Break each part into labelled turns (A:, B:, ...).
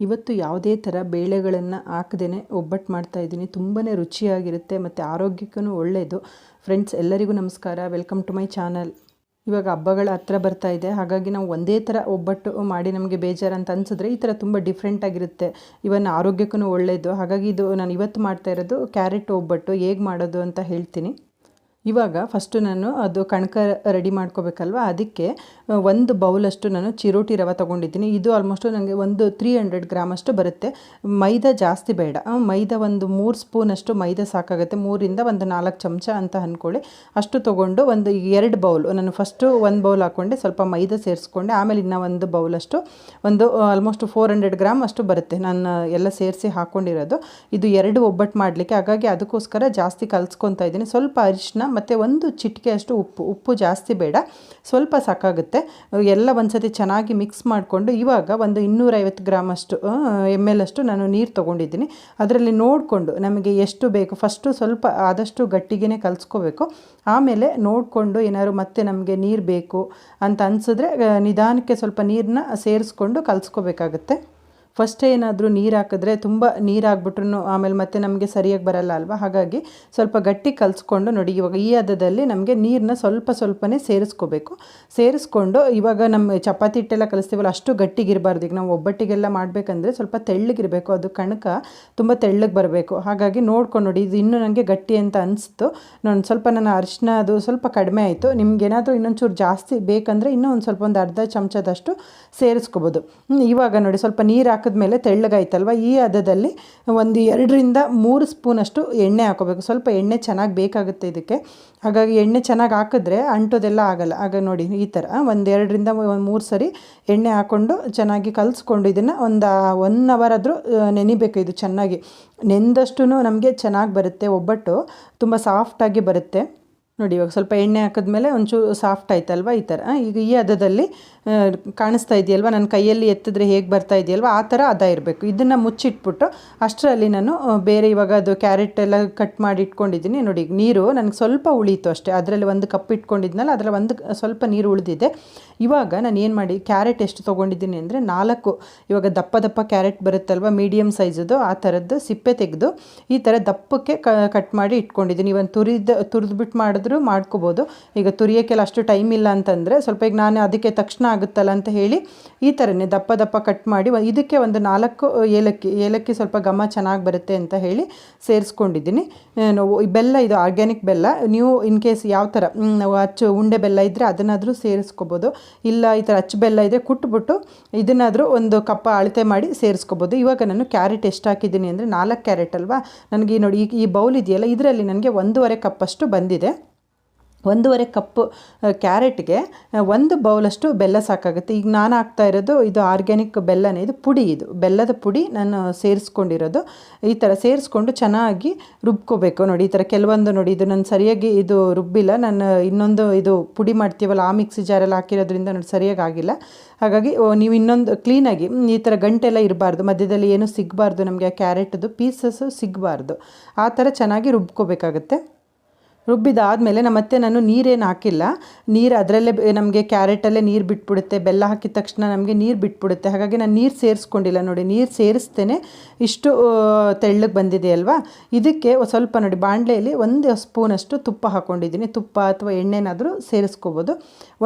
A: ಇವತ್ತು ಯಾವುದೇ ಥರ ಬೇಳೆಗಳನ್ನು ಹಾಕ್ದೇ ಒಬ್ಬಟ್ಟು ಮಾಡ್ತಾಯಿದ್ದೀನಿ ತುಂಬಾ ರುಚಿಯಾಗಿರುತ್ತೆ, ಮತ್ತು ಆರೋಗ್ಯಕ್ಕೂ ಒಳ್ಳೆಯದು ಫ್ರೆಂಡ್ಸ್ ಎಲ್ಲರಿಗೂ ನಮಸ್ಕಾರ. ವೆಲ್ಕಮ್ ಟು ಮೈ ಚಾನಲ್ ಇವಾಗ ಹಬ್ಬಗಳ ಹತ್ರ ಬರ್ತಾ ಇದೆ. ಹಾಗಾಗಿ ನಾವು ಒಂದೇ ಥರ ಒಬ್ಬಟ್ಟು ಮಾಡಿ ನಮಗೆ ಬೇಜಾರು ಅಂತ ಅನಿಸಿದ್ರೆ ಈ ಥರ ತುಂಬ ಡಿಫ್ರೆಂಟಾಗಿರುತ್ತೆ ಇವನ್ ಆರೋಗ್ಯಕ್ಕೂ ಒಳ್ಳೆಯದು ಹಾಗಾಗಿ ಇದು ನಾನು ಇವತ್ತು ಮಾಡ್ತಾ ಇರೋದು ಕ್ಯಾರೆಟ್ ಒಬ್ಬಟ್ಟು. ಹೇಗೆ ಮಾಡೋದು ಅಂತ ಹೇಳ್ತೀನಿ. ಇವಾಗ ಫಸ್ಟು ನಾನು ಅದು ಕಣಕ ರೆಡಿ ಮಾಡ್ಕೋಬೇಕಲ್ವ? ಅದಕ್ಕೆ ಒಂದು ಬೌಲಷ್ಟು ನಾನು ಚಿರೋಟಿ ರವೆ ತೊಗೊಂಡಿದ್ದೀನಿ. ಇದು ಆಲ್ಮೋಸ್ಟು ನನಗೆ ಒಂದು ತ್ರೀ ಹಂಡ್ರೆಡ್ ಗ್ರಾಮಷ್ಟು ಬರುತ್ತೆ. ಮೈದಾ ಜಾಸ್ತಿ ಬೇಡ. ಮೈದಾ ಒಂದು ಮೂರು ಸ್ಪೂನಷ್ಟು ಮೈದಾ ಸಾಕಾಗುತ್ತೆ. ಮೂರಿಂದ ಒಂದು ನಾಲ್ಕು ಚಮಚ ಅಂತ ಅಂದ್ಕೊಳ್ಳಿ ಅಷ್ಟು ತೊಗೊಂಡು ಒಂದು ಎರಡು ಬೌಲ್ ನಾನು ಫಸ್ಟು ಒಂದು ಬೌಲ್ ಹಾಕ್ಕೊಂಡೆ ಸ್ವಲ್ಪ ಮೈದಾ ಸೇರಿಸ್ಕೊಂಡೆ. ಆಮೇಲೆ ಇನ್ನೂ ಒಂದು ಬೌಲಷ್ಟು ಒಂದು ಆಲ್ಮೋಸ್ಟ್ ಫೋರ್ ಹಂಡ್ರೆಡ್ ಗ್ರಾಮ್ ಅಷ್ಟು ಬರುತ್ತೆ. ನಾನು ಎಲ್ಲ ಸೇರಿಸಿ ಹಾಕ್ಕೊಂಡಿರೋದು ಇದು ಎರಡು ಒಬ್ಬಟ್ಟು ಮಾಡಲಿಕ್ಕೆ. ಹಾಗಾಗಿ ಅದಕ್ಕೋಸ್ಕರ ಜಾಸ್ತಿ ಕಲಿಸ್ಕೊತಾ ಇದ್ದೀನಿ. ಸ್ವಲ್ಪ ಅರಿಶಿನ ಮತ್ತು ಒಂದು ಚಿಟಿಕೆ ಅಷ್ಟು ಉಪ್ಪು ಉಪ್ಪು ಜಾಸ್ತಿ ಬೇಡ. ಸ್ವಲ್ಪ ಸಾಕಾಗುತ್ತೆ. ಎಲ್ಲ ಒಂದು ಸತಿ ಚೆನ್ನಾಗಿ ಮಿಕ್ಸ್ ಮಾಡಿಕೊಂಡು ಇವಾಗ ಒಂದು ಇನ್ನೂರೈವತ್ತು ಗ್ರಾಮಷ್ಟು ಎಂ ಎಲ್ ಅಷ್ಟು ನಾನು ನೀರು ತೊಗೊಂಡಿದ್ದೀನಿ. ಅದರಲ್ಲಿ ನೋಡಿಕೊಂಡು ನಮಗೆ ಎಷ್ಟು ಬೇಕು ಫಸ್ಟು ಸ್ವಲ್ಪ ಆದಷ್ಟು ಗಟ್ಟಿಗೆ ಕಲಿಸ್ಕೋಬೇಕು. ಆಮೇಲೆ ನೋಡಿಕೊಂಡು ಏನಾದ್ರು ಮತ್ತೆ ನಮಗೆ ನೀರು ಬೇಕು ಅಂತ ಅನಿಸಿದ್ರೆ ನಿಧಾನಕ್ಕೆ ಸ್ವಲ್ಪ ನೀರನ್ನ ಸೇರಿಸ್ಕೊಂಡು ಕಲಿಸ್ಕೋಬೇಕಾಗತ್ತೆ. ಫಸ್ಟ್ ಏನಾದರೂ ನೀರು ಹಾಕಿದ್ರೆ ತುಂಬ ನೀರು ಆಮೇಲೆ ಮತ್ತೆ ನಮಗೆ ಸರಿಯಾಗಿ ಬರಲ್ಲ ಅಲ್ವಾ? ಹಾಗಾಗಿ ಸ್ವಲ್ಪ ಗಟ್ಟಿ ಕಲಿಸ್ಕೊಂಡು ನೋಡಿ, ಇವಾಗ ಈ ಹದದಲ್ಲಿ ನಮಗೆ ನೀರನ್ನ ಸ್ವಲ್ಪ ಸ್ವಲ್ಪನೇ ಸೇರಿಸ್ಕೋಬೇಕು. ಸೇರಿಸ್ಕೊಂಡು ಇವಾಗ ನಮ್ಮ ಚಪಾತಿ ಹಿಟ್ಟೆಲ್ಲ ಕಲಿಸ್ತೀವಲ್ಲ, ಅಷ್ಟು ಗಟ್ಟಿಗಿರಬಾರ್ದು. ಈಗ ನಾವು ಒಬ್ಬಟ್ಟಿಗೆಲ್ಲ ಮಾಡಬೇಕಂದ್ರೆ ಸ್ವಲ್ಪ ತೆಳ್ಳಗಿರಬೇಕು. ಅದು ಕಣಕ ತುಂಬ ತೆಳ್ಳಗೆ ಬರಬೇಕು. ಹಾಗಾಗಿ ನೋಡ್ಕೊಂಡು ನೋಡಿ, ಇದು ಇನ್ನೂ ನನಗೆ ಗಟ್ಟಿ ಅಂತ ಅನಿಸ್ತು. ನಾನು ಸ್ವಲ್ಪ ನನ್ನ ಅರಿಶಿನ ಅದು ಸ್ವಲ್ಪ ಕಡಿಮೆ ಆಯಿತು. ನಿಮ್ಗೇನಾದರೂ ಇನ್ನೊಂಚೂರು ಜಾಸ್ತಿ ಬೇಕಂದರೆ ಇನ್ನೂ ಒಂದು ಸ್ವಲ್ಪ ಒಂದು ಅರ್ಧ ಚಮಚದಷ್ಟು ಸೇರಿಸ್ಕೋಬೋದು. ಇವಾಗ ನೋಡಿ ಸ್ವಲ್ಪ ನೀರು ಹಾಕಿದ್ಮೇಲೆ ತೆಳ್ಳಗಾಯ್ತಲ್ವ? ಈ ಹದದಲ್ಲಿ ಒಂದು ಎರಡರಿಂದ ಮೂರು ಸ್ಪೂನಷ್ಟು ಎಣ್ಣೆ ಹಾಕೋಬೇಕು. ಸ್ವಲ್ಪ ಎಣ್ಣೆ ಚೆನ್ನಾಗಿ ಬೇಕಾಗುತ್ತೆ ಇದಕ್ಕೆ. ಹಾಗಾಗಿ ಎಣ್ಣೆ ಚೆನ್ನಾಗಿ ಹಾಕಿದ್ರೆ ಅಂಟೋದೆಲ್ಲ ಆಗಲ್ಲ. ಆಗ ನೋಡಿ ಈ ಥರ ಒಂದು ಎರಡರಿಂದ ಮೂರು ಸರಿ ಎಣ್ಣೆ ಹಾಕ್ಕೊಂಡು ಚೆನ್ನಾಗಿ ಕಲಿಸ್ಕೊಂಡು ಇದನ್ನು ಒಂದು ಒನ್ ಅವರ್ ಆದರೂ ನೆನಿಬೇಕು ಇದು ಚೆನ್ನಾಗಿ. ನೆಂದಷ್ಟು ನಮಗೆ ಚೆನ್ನಾಗಿ ಬರುತ್ತೆ ಒಬ್ಬಟ್ಟು. ತುಂಬ ಸಾಫ್ಟಾಗಿ ಬರುತ್ತೆ. ನೋಡಿ, ಇವಾಗ ಸ್ವಲ್ಪ ಎಣ್ಣೆ ಹಾಕಿದ್ಮೇಲೆ ಒಂಚೂರು ಸಾಫ್ಟ್ ಆಯ್ತಲ್ವ ಈ ಥರ ಈಗ ಈ ಹದದಲ್ಲಿ ಕಾಣಿಸ್ತಾ ಇದೆಯಲ್ವ? ನನ್ನ ಕೈಯಲ್ಲಿ ಎತ್ತಿದ್ರೆ ಹೇಗೆ ಬರ್ತಾ ಇದೆಯಲ್ವ? ಆ ಥರ ಅದ ಇರಬೇಕು. ಇದನ್ನು ಮುಚ್ಚಿಟ್ಬಿಟ್ಟು ಅಷ್ಟರಲ್ಲಿ ನಾನು ಬೇರೆ ಇವಾಗ ಅದು ಕ್ಯಾರೆಟ್ ಎಲ್ಲ ಕಟ್ ಮಾಡಿ ಇಟ್ಕೊಂಡಿದ್ದೀನಿ. ನೋಡಿ ನೀರು ನನಗೆ ಸ್ವಲ್ಪ ಉಳೀತು ಅಷ್ಟೇ. ಅದರಲ್ಲಿ ಒಂದು ಕಪ್ ಇಟ್ಕೊಂಡಿದ್ನಲ್ಲ, ಅದರಲ್ಲಿ ಒಂದು ಸ್ವಲ್ಪ ನೀರು ಉಳಿದಿದೆ. ಇವಾಗ ನಾನು ಏನು ಮಾಡಿ ಕ್ಯಾರೆಟ್ ಎಷ್ಟು ತೊಗೊಂಡಿದ್ದೀನಿ ಅಂದರೆ ನಾಲ್ಕು. ಇವಾಗ ದಪ್ಪ ದಪ್ಪ ಕ್ಯಾರೆಟ್ ಬರುತ್ತಲ್ವ? ಮೀಡಿಯಮ್ ಸೈಜದು ಆ ಥರದ್ದು ಸಿಪ್ಪೆ ತೆಗೆದು ಈ ಥರ ದಪ್ಪಕ್ಕೆ ಕಟ್ ಮಾಡಿ ಇಟ್ಕೊಂಡಿದ್ದೀನಿ. ಇವನ್ ತುರಿದ ತುರಿದ್ಬಿಟ್ಟು ಮಾಡಿದ್ರು ಮಾಡ್ಕೋಬೋದು. ಈಗ ತುರಿಯೋಕ್ಕೆಲ್ಲ ಅಷ್ಟು ಟೈಮ್ ಇಲ್ಲ ಅಂತಂದರೆ ಸ್ವಲ್ಪ ಈಗ ನಾನು ಅದಕ್ಕೆ ತಕ್ಷಣ ಆಗುತ್ತಲ್ಲ ಅಂತ ಹೇಳಿ ಈ ಥರನೇ ದಪ್ಪ ದಪ್ಪ ಕಟ್ ಮಾಡಿ ಇದಕ್ಕೆ ಒಂದು ನಾಲ್ಕು ಏಲಕ್ಕಿ ಏಲಕ್ಕಿ ಸ್ವಲ್ಪ ಘಮ ಚೆನ್ನಾಗಿ ಬರುತ್ತೆ ಅಂತ ಹೇಳಿ ಸೇರಿಸ್ಕೊಂಡಿದ್ದೀನಿ. ಬೆಲ್ಲ ಇದು ಆರ್ಗ್ಯಾನಿಕ್ ಬೆಲ್ಲ. ನೀವು ಇನ್ ಕೇಸ್ ಯಾವ ಥರ ಅಚ್ಚು ಉಂಡೆ ಬೆಲ್ಲ ಇದ್ದರೆ ಅದನ್ನಾದರೂ ಸೇರಿಸ್ಕೋಬೋದು. ಇಲ್ಲ ಈ ಥರ ಅಚ್ಚು ಬೆಲ್ಲ ಇದ್ದರೆ ಕುಟ್ಬಿಟ್ಟು ಇದನ್ನಾದರೂ ಒಂದು ಕಪ್ಪ ಅಳತೆ ಮಾಡಿ ಸೇರಿಸ್ಕೋಬೋದು. ಇವಾಗ ನಾನು ಕ್ಯಾರೆಟ್ ಎಷ್ಟು ಹಾಕಿದ್ದೀನಿ ಅಂದರೆ ನಾಲ್ಕು ಕ್ಯಾರೆಟ್ ಅಲ್ವಾ? ನನಗೆ ನೋಡಿ ಈ ಬೌಲ್ ಇದೆಯಲ್ಲ, ಇದರಲ್ಲಿ ನನಗೆ ಒಂದೂವರೆ ಕಪ್ಪಷ್ಟು ಬಂದಿದೆ. ಒಂದೂವರೆ ಕಪ್ಪು ಕ್ಯಾರೆಟ್ಗೆ ಒಂದು ಬೌಲಷ್ಟು ಬೆಲ್ಲ ಸಾಕಾಗುತ್ತೆ. ಈಗ ನಾನು ಹಾಕ್ತಾ ಇರೋದು ಇದು ಆರ್ಗ್ಯಾನಿಕ್ ಬೆಲ್ಲನೇ, ಇದು ಪುಡಿ ಇದು. ಬೆಲ್ಲದ ಪುಡಿ ನಾನು ಸೇರಿಸ್ಕೊಂಡಿರೋದು. ಈ ಥರ ಸೇರಿಸ್ಕೊಂಡು ಚೆನ್ನಾಗಿ ರುಬ್ಕೋಬೇಕು. ನೋಡಿ, ಈ ಥರ ಕೆಲವೊಂದು ನೋಡಿ, ಇದು ನಾನು ಸರಿಯಾಗಿ ಇದು ರುಬ್ಬಿಲ್ಲ. ನಾನು ಇನ್ನೊಂದು ಇದು ಪುಡಿ ಮಾಡ್ತೀವಲ್ಲ, ಆ ಮಿಕ್ಸಿ ಜಾರಲ್ಲಿ ಹಾಕಿರೋದ್ರಿಂದ ನೋಡಿ ಸರಿಯಾಗಿ ಆಗಿಲ್ಲ. ಹಾಗಾಗಿ ನೀವು ಇನ್ನೊಂದು ಕ್ಲೀನಾಗಿ ಈ ಥರ ಗಂಟೆಲ್ಲ ಇರಬಾರ್ದು. ಮಧ್ಯದಲ್ಲಿ ಏನೂ ಸಿಗಬಾರ್ದು ನಮಗೆ, ಆ ಕ್ಯಾರೆಟ್ದು, ಪೀಸಸ್ಸು ಸಿಗಬಾರ್ದು. ಆ ಥರ ಚೆನ್ನಾಗಿ ರುಬ್ಕೋಬೇಕಾಗತ್ತೆ. ರುಬ್ಬಿದಾದಮೇಲೆ ನಾನು ಮತ್ತೆ ನಾನು ನೀರೇನು ಹಾಕಿಲ್ಲ. ನೀರು ಅದರಲ್ಲೇ ನಮಗೆ ಕ್ಯಾರೆಟಲ್ಲೇ ನೀರು ಬಿಟ್ಬಿಡುತ್ತೆ, ಬೆಲ್ಲ ಹಾಕಿದ ತಕ್ಷಣ ನಮಗೆ ನೀರು ಬಿಟ್ಬಿಡುತ್ತೆ. ಹಾಗಾಗಿ ನಾನು ನೀರು ಸೇರಿಸ್ಕೊಂಡಿಲ್ಲ ನೋಡಿ, ನೀರು ಸೇರಿಸ್ತೇನೆ. ಇಷ್ಟು ತೆಳ್ಳಗೆ ಬಂದಿದೆ ಅಲ್ವಾ? ಇದಕ್ಕೆ ಸ್ವಲ್ಪ ನೋಡಿ ಬಾಣಲೆಯಲ್ಲಿ ಒಂದು ಸ್ಪೂನಷ್ಟು ತುಪ್ಪ ಹಾಕ್ಕೊಂಡಿದ್ದೀನಿ ತುಪ್ಪ ಅಥವಾ ಎಣ್ಣೆನಾದರೂ ಸೇರಿಸ್ಕೋಬೋದು.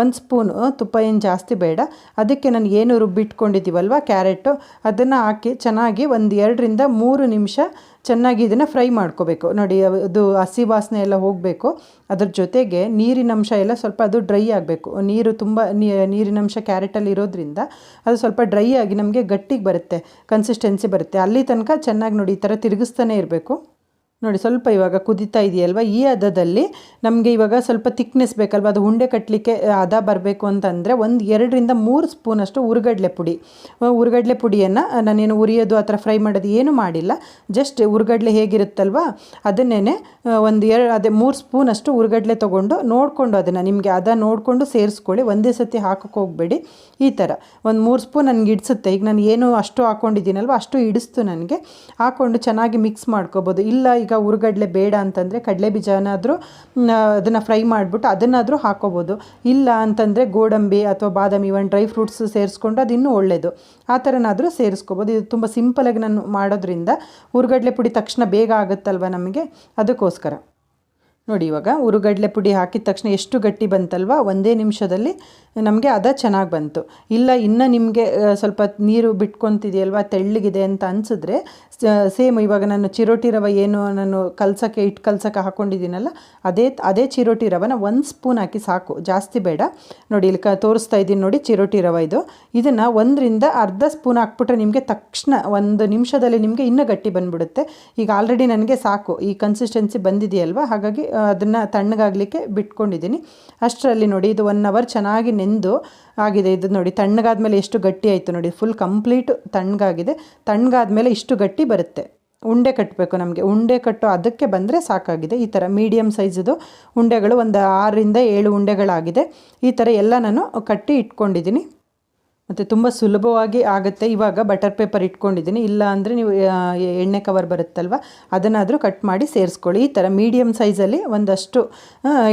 A: ಒಂದು ಸ್ಪೂನು ತುಪ್ಪ ಏನು ಜಾಸ್ತಿ ಬೇಡ. ಅದಕ್ಕೆ ನಾನು ಏನು ರುಬ್ಬಿಟ್ಕೊಂಡಿದ್ದೀವಲ್ವ, ಕ್ಯಾರೆಟು? ಅದನ್ನು ಹಾಕಿ ಚೆನ್ನಾಗಿ ಒಂದು ಎರಡರಿಂದ ಮೂರು ನಿಮಿಷ ಚೆನ್ನಾಗಿ ಇದನ್ನು ಫ್ರೈ ಮಾಡ್ಕೋಬೇಕು. ನೋಡಿ, ಅದು ಹಸಿ ವಾಸನೆ ಎಲ್ಲ ಹೋಗಬೇಕು. ಅದ್ರ ಜೊತೆಗೆ ನೀರಿನಂಶ ಎಲ್ಲ ಸ್ವಲ್ಪ ಅದು ಡ್ರೈ ಆಗಬೇಕು. ನೀರು ತುಂಬ ನೀರಿನಂಶ ಕ್ಯಾರೆಟಲ್ಲಿ ಇರೋದ್ರಿಂದ ಅದು ಸ್ವಲ್ಪ ಡ್ರೈ ಆಗಿ ನಮಗೆ ಗಟ್ಟಿಗೆ ಬರುತ್ತೆ. ಕನ್ಸಿಸ್ಟೆನ್ಸಿ ಬರುತ್ತೆ. ಅಲ್ಲಿ ತನಕ ಚೆನ್ನಾಗಿ ನೋಡಿ, ಈ ಥರ ತಿರುಗಿಸ್ತಾನೆ ಇರಬೇಕು. ನೋಡಿ ಸ್ವಲ್ಪ ಇವಾಗ ಕುದಿತಾ ಇದೆಯಲ್ವ? ಈ ಹದದಲ್ಲಿ ನಮಗೆ ಇವಾಗ ಸ್ವಲ್ಪ ತಿಕ್ನೆಸ್ ಬೇಕಲ್ವ? ಅದು ಉಂಡೆ ಕಟ್ಟಲಿಕ್ಕೆ ಹದ ಬರಬೇಕು ಅಂತಂದರೆ ಒಂದು ಎರಡರಿಂದ ಮೂರು ಸ್ಪೂನಷ್ಟು ಉರುಗಡ್ಲೆ ಪುಡಿ. ಉರುಗಡ್ಲೆ ಪುಡಿಯನ್ನು ನಾನೇನು ಉರಿಯೋದು ಆ ಥರ ಫ್ರೈ ಮಾಡೋದು ಏನೂ ಮಾಡಿಲ್ಲ. ಜಸ್ಟ್ ಉರುಗಡ್ಲೆ ಹೇಗಿರುತ್ತಲ್ವ? ಅದನ್ನೇ ಒಂದು ಎರಡು ಅದೇ ಮೂರು ಸ್ಪೂನಷ್ಟು ಉರುಗಡ್ಲೆ ತೊಗೊಂಡು ನೋಡಿಕೊಂಡು ಅದನ್ನು ನಿಮಗೆ ಅದ ನೋಡಿಕೊಂಡು ಸೇರಿಸ್ಕೊಳ್ಳಿ. ಒಂದೇ ಸತಿ ಹಾಕೋಕೆ ಹೋಗಬೇಡಿ. ಈ ಥರ. ಒಂದು ಮೂರು ಸ್ಪೂನ್ ನನಗೆ ಇಡಿಸುತ್ತೆ ಈಗ ನಾನು ಏನು ಅಷ್ಟು ಹಾಕ್ಕೊಂಡಿದ್ದೀನಲ್ವ ಅಷ್ಟು ಇಡಿಸ್ತು ನನಗೆ. ಹಾಕ್ಕೊಂಡು ಚೆನ್ನಾಗಿ ಮಿಕ್ಸ್ ಮಾಡ್ಕೋಬೋದು. ಇಲ್ಲ ಈಗ ಹುರುಗಡ್ಲೆ ಬೇಡ ಅಂತಂದರೆ ಕಡಲೆ ಬೀಜನಾದರೂ ಅದನ್ನು ಫ್ರೈ ಮಾಡಿಬಿಟ್ಟು ಅದನ್ನಾದರೂ ಹಾಕೋಬೋದು. ಇಲ್ಲ ಅಂತಂದರೆ ಗೋಡಂಬಿ ಅಥವಾ ಬಾದಾಮಿ ಇವನ್ ಡ್ರೈ ಫ್ರೂಟ್ಸ್ ಸೇರಿಸ್ಕೊಂಡು ಅದು ಇನ್ನೂ ಒಳ್ಳೆಯದು ಆ ಥರನಾದರೂ ಸೇರಿಸ್ಕೋಬೋದು. ಇದು ತುಂಬ ಸಿಂಪಲಾಗಿ ನಾನು ಮಾಡೋದ್ರಿಂದ ಹುರುಗಡ್ಲೆ ಪುಡಿ ತಕ್ಷಣ ಬೇಗ ಆಗುತ್ತಲ್ವ ನಮಗೆ? ಅದಕ್ಕೋಸ್ಕರ. ನೋಡಿ ಇವಾಗ ಉರುಗಡ್ಲೆ ಪುಡಿ ಹಾಕಿದ ತಕ್ಷಣ ಎಷ್ಟು ಗಟ್ಟಿ ಬಂತಲ್ವ? ಒಂದೇ ನಿಮಿಷದಲ್ಲಿ ನಮಗೆ ಅದ ಚೆನ್ನಾಗಿ ಬಂತು. ಇಲ್ಲ, ಇನ್ನು ನಿಮಗೆ ಸ್ವಲ್ಪ ನೀರು ಬಿಟ್ಕೊತಿದೆಯಲ್ವ, ತೆಳ್ಳಗಿದೆ ಅಂತ ಅನಿಸಿದ್ರೆ ಸೇಮ್ ಇವಾಗ ನಾನು ಚಿರೋಟಿ ರವೆ ಏನು ನಾನು ಕಲ್ಸಕ್ಕೆ ಇಟ್ಟು ಕಲ್ಸೋಕ್ಕೆ ಹಾಕ್ಕೊಂಡಿದ್ದೀನಲ್ಲ ಅದೇ ಅದೇ ಚಿರೋಟಿ ರವನ ಒಂದು ಸ್ಪೂನ್ ಹಾಕಿ ಸಾಕು. ಜಾಸ್ತಿ ಬೇಡ. ನೋಡಿ, ಇಲ್ಲಿ ಕ, ತೋರಿಸ್ತಾ ಇದ್ದೀನಿ ನೋಡಿ ಚಿರೋಟಿ ರವೆ ಇದು. ಇದನ್ನು ಒಂದರಿಂದ ಅರ್ಧ ಸ್ಪೂನ್ ಹಾಕ್ಬಿಟ್ರೆ ನಿಮಗೆ ತಕ್ಷಣ ಒಂದು ನಿಮಿಷದಲ್ಲಿ ನಿಮಗೆ ಇನ್ನೂ ಗಟ್ಟಿ ಬಂದುಬಿಡುತ್ತೆ. ಈಗ ಆಲ್ರೆಡಿ ನನಗೆ ಸಾಕು. ಈ ಕನ್ಸಿಸ್ಟೆನ್ಸಿ ಬಂದಿದೆಯಲ್ವ? ಹಾಗಾಗಿ ಅದನ್ನು ತಣ್ಣಗಾಗಲಿಕ್ಕೆ ಬಿಟ್ಕೊಂಡಿದ್ದೀನಿ. ಅಷ್ಟರಲ್ಲಿ ನೋಡಿ, ಇದು ಒನ್ ಅವರ್ ಚೆನ್ನಾಗಿ ನೆಂದು ಆಗಿದೆ. ಇದು ನೋಡಿ, ತಣ್ಣಗಾದ್ಮೇಲೆ ಎಷ್ಟು ಗಟ್ಟಿ ಆಯಿತು ನೋಡಿ. Full complete ತಣ್ಣಗಾಗಿದೆ. ತಣ್ಣಗಾದ್ಮೇಲೆ ಇಷ್ಟು ಗಟ್ಟಿ ಬರುತ್ತೆ. ಉಂಡೆ ಕಟ್ಟಬೇಕು ನಮಗೆ. ಉಂಡೆ ಕಟ್ಟು ಅದಕ್ಕೆ ಬಂದರೆ ಸಾಕಾಗಿದೆ. ಈ ಥರ ಮೀಡಿಯಮ್ ಸೈಜದು ಉಂಡೆಗಳು ಒಂದು ಆರರಿಂದ ಏಳು ಉಂಡೆಗಳಾಗಿದೆ. ಈ ಥರ ಎಲ್ಲ ನಾನು ಕಟ್ಟಿ ಇಟ್ಕೊಂಡಿದ್ದೀನಿ. ಮತ್ತು ತುಂಬ ಸುಲಭವಾಗಿ ಆಗುತ್ತೆ. ಇವಾಗ ಬಟರ್ ಪೇಪರ್ ಇಟ್ಕೊಂಡಿದ್ದೀನಿ. ಇಲ್ಲ ಅಂದರೆ ನೀವು ಎಣ್ಣೆ ಕವರ್ ಬರುತ್ತಲ್ವ? ಅದನ್ನಾದರೂ ಕಟ್ ಮಾಡಿ ಸೇರಿಸ್ಕೊಳ್ಳಿ. ಈ ಥರ ಮೀಡಿಯಮ್ ಸೈಜಲ್ಲಿ ಒಂದಷ್ಟು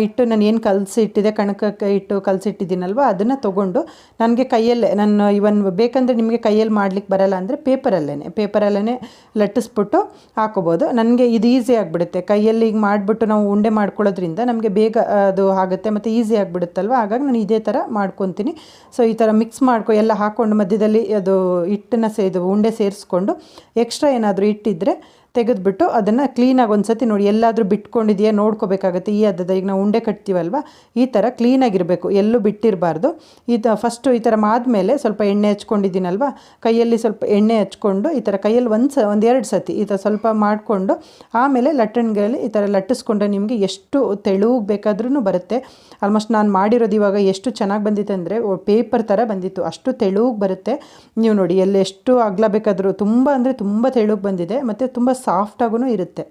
A: ಇಟ್ಟು ನಾನು ಏನು ಕಲಸಿ ಇಟ್ಟಿದೆ ಕಣಕಕ್ಕೆ ಇಟ್ಟು ಕಲಸಿಟ್ಟಿದ್ದೀನಲ್ವ, ಅದನ್ನು ತೊಗೊಂಡು ನನಗೆ ಕೈಯಲ್ಲೇ, ನಾನು ಇವನ್ ಬೇಕಂದರೆ ನಿಮಗೆ ಕೈಯಲ್ಲಿ ಮಾಡ್ಲಿಕ್ಕೆ ಬರಲ್ಲ ಅಂದರೆ ಪೇಪರಲ್ಲೇ ಪೇಪರಲ್ಲೇ ಲಟ್ಟಿಸ್ಬಿಟ್ಟು ಹಾಕೋಬೋದು. ನನಗೆ ಇದು ಈಸಿ ಆಗಿಬಿಡುತ್ತೆ. ಕೈಯಲ್ಲಿ ಈಗ ಮಾಡಿಬಿಟ್ಟು ನಾವು ಉಂಡೆ ಮಾಡ್ಕೊಳ್ಳೋದ್ರಿಂದ ನಮಗೆ ಬೇಗ ಅದು ಆಗುತ್ತೆ. ಮತ್ತು ಈಸಿ ಆಗಿಬಿಡುತ್ತಲ್ವ? ಹಾಗಾಗಿ ನಾನು ಇದೇ ಥರ ಮಾಡ್ಕೊತೀನಿ. ಸೊ ಈ ಥರ ಮಿಕ್ಸ್ ಮಾಡ್ಕೊ ಎಲ್ಲ ಹಾಕ್ಕೊಂಡು ಮಧ್ಯದಲ್ಲಿ ಅದು ಹಿಟ್ಟನ್ನು ಸೇ ಇದು ಉಂಡೆ ಸೇರಿಸ್ಕೊಂಡು ಎಕ್ಸ್ಟ್ರಾ ಏನಾದರೂ ಇಟ್ಟಿದ್ದರೆ ತೆಗೆದುಬಿಟ್ಟು ಅದನ್ನು ಕ್ಲೀನಾಗಿ ಒಂದು ಸತಿ ನೋಡಿ, ಎಲ್ಲಾದರೂ ಬಿಟ್ಕೊಂಡಿದೆಯಾ ನೋಡ್ಕೋಬೇಕಾಗುತ್ತೆ. ಈ ಹದ್ದದ ಈಗ ನಾವು ಉಂಡೆ ಕಟ್ತೀವಲ್ವ? ಈ ಥರ ಕ್ಲೀನಾಗಿರಬೇಕು ಎಲ್ಲೂ ಬಿಟ್ಟಿರಬಾರ್ದು. ಈ ಥರ ಫಸ್ಟು ಈ ಥರ ಆದಮೇಲೆ ಸ್ವಲ್ಪ ಎಣ್ಣೆ ಹಚ್ಕೊಂಡಿದ್ದೀನಲ್ವ? ಕೈಯಲ್ಲಿ ಸ್ವಲ್ಪ ಎಣ್ಣೆ ಹಚ್ಕೊಂಡು ಈ ಥರ ಕೈಯಲ್ಲಿ ಒಂದು ಸ ಒಂದೆರಡು ಸತಿ ಈ ಥರ ಸ್ವಲ್ಪ ಮಾಡಿಕೊಂಡು ಆಮೇಲೆ ಲಟ್ಟಣಿಗೆಯಲ್ಲಿ ಈ ಥರ ಲಟ್ಟಿಸ್ಕೊಂಡ್ರೆ ನಿಮಗೆ ಎಷ್ಟು ತೆಳುವು ಬೇಕಾದ್ರೂ ಬರುತ್ತೆ. ಆಲ್ಮೋಸ್ಟ್ ನಾನು ಮಾಡಿರೋದು ಇವಾಗ ಎಷ್ಟು ಚೆನ್ನಾಗಿ ಬಂದಿತ್ತು ಅಂದರೆ ಪೇಪರ್ ಥರ ಬಂದಿತ್ತು. ಅಷ್ಟು ತೆಳುಗೆ ಬರುತ್ತೆ. ನೀವು ನೋಡಿ, ಎಲ್ಲಿ ಎಷ್ಟು ಅಗಲ ಬೇಕಾದರೂ, ತುಂಬ ಅಂದರೆ ತುಂಬ ತೆಳುಗೆ ಬಂದಿದೆ. ಮತ್ತು ತುಂಬ ಸಾಫ್ಟಾಗೂ ಇರುತ್ತೆ.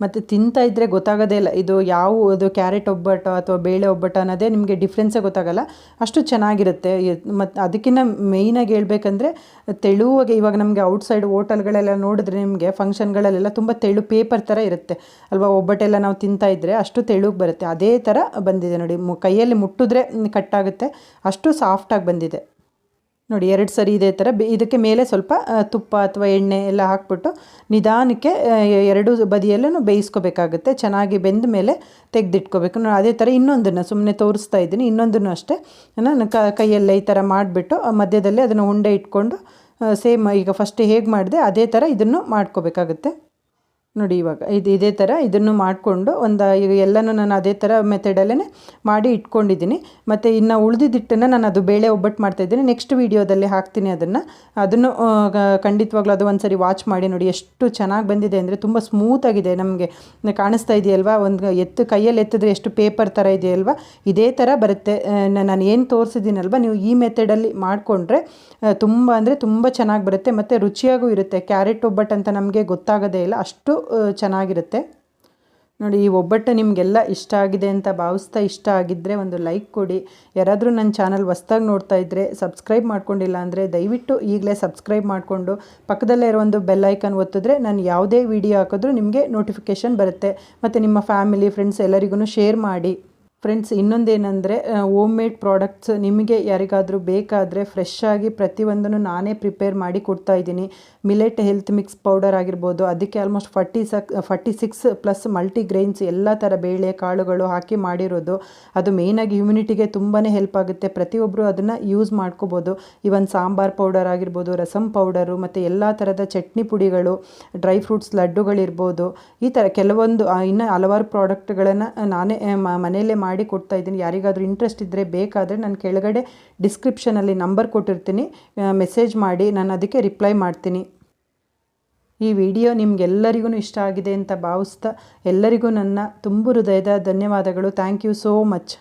A: ಮತ್ತು ತಿಂತಾ ಇದ್ದರೆ ಗೊತ್ತಾಗೋದೇ ಇಲ್ಲ. ಇದು ಯಾವ, ಅದು ಕ್ಯಾರೆಟ್ ಒಬ್ಬಟ್ಟು ಅಥವಾ ಬೇಳೆ ಒಬ್ಬಟ್ಟು ಅನ್ನೋದೇ ನಿಮಗೆ ಡಿಫ್ರೆನ್ಸೇ ಗೊತ್ತಾಗಲ್ಲ. ಅಷ್ಟು ಚೆನ್ನಾಗಿರುತ್ತೆ. ಮತ್ತು ಅದಕ್ಕಿಂತ ಮೇಯ್ನಾಗಿ ಹೇಳ್ಬೇಕಂದ್ರೆ ತೆಳುವಾಗೆ ಇವಾಗ ನಮಗೆ ಔಟ್ಸೈಡ್ ಹೋಟೆಲ್ಗಳೆಲ್ಲ ನೋಡಿದ್ರೆ ನಿಮಗೆ ಫಂಕ್ಷನ್ಗಳಲ್ಲೆಲ್ಲ ತುಂಬ ತೆಳು ಪೇಪರ್ ಥರ ಇರುತ್ತೆ. ಅಲ್ವಾ ಒಬ್ಬಟ್ಟೆಲ್ಲ ನಾವು ತಿಂತಾ ಇದ್ದರೆ ಅಷ್ಟು ತೆಳುಗೆ ಬರುತ್ತೆ. ಅದೇ ಥರ ಬಂದಿದೆ ನೋಡಿ. ಕೈಯಲ್ಲಿ ಮುಟ್ಟಿದ್ರೆ ಕಟ್ಟಾಗುತ್ತೆ ಅಷ್ಟು ಸಾಫ್ಟಾಗಿ ಬಂದಿದೆ. ನೋಡಿ, ಎರಡು ಸರಿ ಇದೇ ಥರ ಇದಕ್ಕೆ ಮೇಲೆ ಸ್ವಲ್ಪ ತುಪ್ಪ ಅಥವಾ ಎಣ್ಣೆ ಎಲ್ಲ ಹಾಕ್ಬಿಟ್ಟು ನಿಧಾನಕ್ಕೆ ಎರಡು ಬದಿಯಲ್ಲೂ ಬೇಯಿಸ್ಕೋಬೇಕಾಗುತ್ತೆ. ಚೆನ್ನಾಗಿ ಬೆಂದ ಮೇಲೆ ತೆಗೆದಿಟ್ಕೋಬೇಕು. ನಾನು ಅದೇ ಥರ ಇನ್ನೊಂದನ್ನು ಸುಮ್ಮನೆ ತೋರಿಸ್ತಾ ಇದ್ದೀನಿ. ಇನ್ನೊಂದನ್ನು ಅಷ್ಟೇ. ನಾನು ಕ, ಕೈಯಲ್ಲಿ ಈ ಥರ ಮಾಡಿಬಿಟ್ಟು ಮಧ್ಯದಲ್ಲಿ ಅದನ್ನು ಉಂಡೆ ಇಟ್ಕೊಂಡು ಸೇಮ್, ಈಗ ಫಸ್ಟ್ ಹೇಗೆ ಮಾಡಿದೆ, ಅದೇ ಥರ ಇದನ್ನು ಮಾಡ್ಕೋಬೇಕಾಗುತ್ತೆ. ನೋಡಿ ಇವಾಗ ಇದು ಇದೇ ಥರ ಇದನ್ನು ಮಾಡಿಕೊಂಡು ಒಂದು ಈಗ ಎಲ್ಲನೂ ನಾನು ಅದೇ ಥರ ಮೆಥಡಲ್ಲೇ ಮಾಡಿ ಇಟ್ಕೊಂಡಿದ್ದೀನಿ. ಮತ್ತು ಇನ್ನು ಉಳಿದಿದ್ದನ್ನು ನಾನು ಅದು ಬೇಳೆ ಒಬ್ಬಟ್ಟು ಮಾಡ್ತಾಯಿದ್ದೀನಿ ನೆಕ್ಸ್ಟ್ ವೀಡಿಯೋದಲ್ಲಿ ಹಾಕ್ತೀನಿ ಅದನ್ನು. ಅದನ್ನು ಖಂಡಿತವಾಗ್ಲೂ ಅದು ಒಂದು ವಾಚ್ ಮಾಡಿ ನೋಡಿ ಎಷ್ಟು ಚೆನ್ನಾಗಿ ಬಂದಿದೆ ಅಂದರೆ ತುಂಬ ಸ್ಮೂತಾಗಿದೆ ನಮಗೆ. ಕಾಣಿಸ್ತಾ ಇದೆಯಲ್ವಾ? ಒಂದು ಎತ್ತು, ಕೈಯಲ್ಲಿ ಎತ್ತಿದ್ರೆ ಎಷ್ಟು ಪೇಪರ್ ಥರ ಇದೆಯಲ್ವಾ? ಇದೇ ಥರ ಬರುತ್ತೆ. ನಾನು ಏನು ತೋರಿಸಿದ್ದೀನಲ್ವ? ನೀವು ಈ ಮೆಥಡಲ್ಲಿ ಮಾಡಿಕೊಂಡ್ರೆ ತುಂಬ ಅಂದರೆ ತುಂಬ ಚೆನ್ನಾಗಿ ಬರುತ್ತೆ. ಮತ್ತು ರುಚಿಯಾಗೂ ಇರುತ್ತೆ. ಕ್ಯಾರೆಟ್ ಒಬ್ಬಟ್ಟು ಅಂತ ನಮಗೆ ಗೊತ್ತಾಗೋದೇ ಇಲ್ಲ. ಅಷ್ಟು ಚೆನ್ನಾಗಿರುತ್ತೆ. ನೋಡಿ, ಈ ಒಬ್ಬಟ್ಟು ನಿಮಗೆಲ್ಲ ಇಷ್ಟ ಆಗಿದೆ ಅಂತ ಭಾವಿಸ್ತಾ ಇಷ್ಟ ಆಗಿದ್ದರೆ ಒಂದು ಲೈಕ್ ಕೊಡಿ. ಯಾರಾದರೂ ನನ್ನ ಚಾನಲ್ ಹೊಸ್ದಾಗಿ ನೋಡ್ತಾ ಇದ್ದರೆ ಸಬ್ಸ್ಕ್ರೈಬ್ ಮಾಡ್ಕೊಂಡಿಲ್ಲ ಅಂದರೆ ದಯವಿಟ್ಟು ಈಗಲೇ ಸಬ್ಸ್ಕ್ರೈಬ್ ಮಾಡಿಕೊಂಡು ಪಕ್ಕದಲ್ಲೇ ಇರೋ ಒಂದು ಬೆಲ್ ಐಕನ್ ಒತ್ತಿದ್ರೆ ನಾನು ಯಾವುದೇ ವಿಡಿಯೋ ಹಾಕಿದ್ರೂ ನಿಮಗೆ ನೋಟಿಫಿಕೇಷನ್ ಬರುತ್ತೆ. ಮತ್ತು ನಿಮ್ಮ ಫ್ಯಾಮಿಲಿ, ಫ್ರೆಂಡ್ಸ್ ಎಲ್ಲರಿಗೂ ಶೇರ್ ಮಾಡಿ. ಫ್ರೆಂಡ್ಸ್ ಇನ್ನೊಂದೇನೆಂದರೆ ಓಮ್ ಮೇಡ್ ಪ್ರಾಡಕ್ಟ್ಸ್ ನಿಮಗೆ ಯಾರಿಗಾದರೂ ಬೇಕಾದರೆ ಫ್ರೆಶ್ ಆಗಿ ಪ್ರತಿಯೊಂದನ್ನು ನಾನೇ ಪ್ರಿಪೇರ್ ಮಾಡಿ ಕೊಡ್ತಾ ಇದ್ದೀನಿ. ಮಿಲೆಟ್ ಹೆಲ್ತ್ ಮಿಕ್ಸ್ ಪೌಡರ್ ಆಗಿರ್ಬೋದು, ಅದಕ್ಕೆ almost forty six forty six plus multigrains ಎಲ್ಲ ಥರ ಬೇಳೆ, ಕಾಳುಗಳು ಹಾಕಿ ಮಾಡಿರೋದು. ಅದು ಮೇಯ್ನಾಗಿ ಇಮ್ಯುನಿಟಿಗೆ ತುಂಬಾ ಹೆಲ್ಪ್ ಆಗುತ್ತೆ. ಪ್ರತಿಯೊಬ್ಬರು ಅದನ್ನು ಯೂಸ್ ಮಾಡ್ಕೋಬೋದು. ಇವನ್ ಸಾಂಬಾರ್ ಪೌಡರ್ ಆಗಿರ್ಬೋದು ರಸಮ್ ಪೌಡರು ಮತ್ತು ಎಲ್ಲ ಥರದ ಚಟ್ನಿ ಪುಡಿಗಳು ಡ್ರೈ ಫ್ರೂಟ್ಸ್ ಲಡ್ಡುಗಳಿರ್ಬೋದು. ಈ ಥರ ಕೆಲವೊಂದು ಇನ್ನೂ ಹಲವಾರು ಪ್ರಾಡಕ್ಟ್ಗಳನ್ನು ನಾನೇ ಮನೆಯಲ್ಲೇ ಮಾಡಿ ಮಾಡಿ ಕೊಡ್ತಾ ಇದ್ದೀನಿ. ಯಾರಿಗಾದರೂ ಇಂಟ್ರೆಸ್ಟ್ ಇದ್ದರೆ ಬೇಕಾದರೆ ನಾನು ಕೆಳಗಡೆ ಡಿಸ್ಕ್ರಿಪ್ಷನಲ್ಲಿ ನಂಬರ್ ಕೊಟ್ಟಿರ್ತೀನಿ. ಮೆಸೇಜ್ ಮಾಡಿ, ನಾನು ಅದಕ್ಕೆ ರಿಪ್ಲೈ ಮಾಡ್ತೀನಿ. ಈ ವಿಡಿಯೋ ನಿಮಗೆಲ್ಲರಿಗೂ ಇಷ್ಟ ಆಗಿದೆ ಅಂತ ಭಾವಿಸ್ತಾ ಎಲ್ಲರಿಗೂ ನನ್ನ ತುಂಬು ಹೃದಯದ ಧನ್ಯವಾದಗಳು. Thank you so much